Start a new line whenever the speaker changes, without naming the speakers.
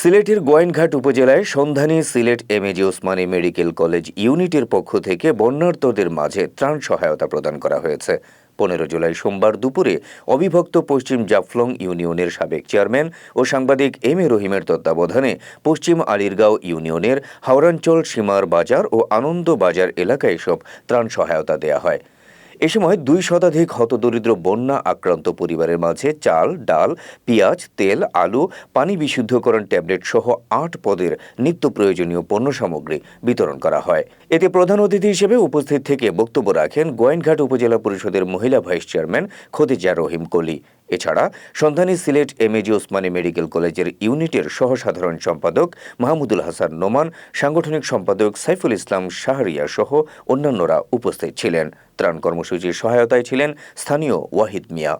সিলেটের গোয়েনঘাট উপজেলায় Sandhani Sylhet MAG Osmani medical college ইউনিটের পক্ষ থেকে বন্যার্তদের মাঝে ত্রাণ সহায়তা প্রদান করা হয়েছে। পনেরো জুলাই সোমবার দুপুরে অবিভক্ত পশ্চিম জাফলং ইউনিয়নের সাবেক চেয়ারম্যান ও সাংবাদিক এম এ রহিমের তত্ত্বাবধানে পশ্চিম আলিরগাঁও ইউনিয়নের হাওড়াঞ্চল সীমার বাজার ও আনন্দ বাজার এলাকায় এসব ত্রাণ সহায়তা দেয়া হয়। এ সময় দুই শতাধিক হতদরিদ্র বন্যা আক্রান্ত পরিবারের মাঝে চাল, ডাল, পেঁয়াজ, তেল, আলু, পানি বিশুদ্ধকরণ ট্যাবলেট সহ আট পদের নিত্য প্রয়োজনীয় পণ্য সামগ্রী বিতরণ করা হয়। এতে প্রধান অতিথি হিসেবে উপস্থিত থেকে বক্তব্য রাখেন গোয়েনঘাট উপজেলা পরিষদের মহিলা ভাইস চেয়ারম্যান খদিজা রহিম কলি। এছাড়া Sandhani Sylhet M AG Osmani medical কলেজের ইউনিটের সহসাধারণ সম্পাদক মাহমুদুল হাসান নোমান, সাংগঠনিক সম্পাদক সাইফুল ইসলাম শাহরিয়া সহ অন্যান্যরা উপস্থিত ছিলেন। ত্রাণ কর্মসূচির সহায়তায় ছিলেন স্থানীয় ওয়াহিদ মিয়া।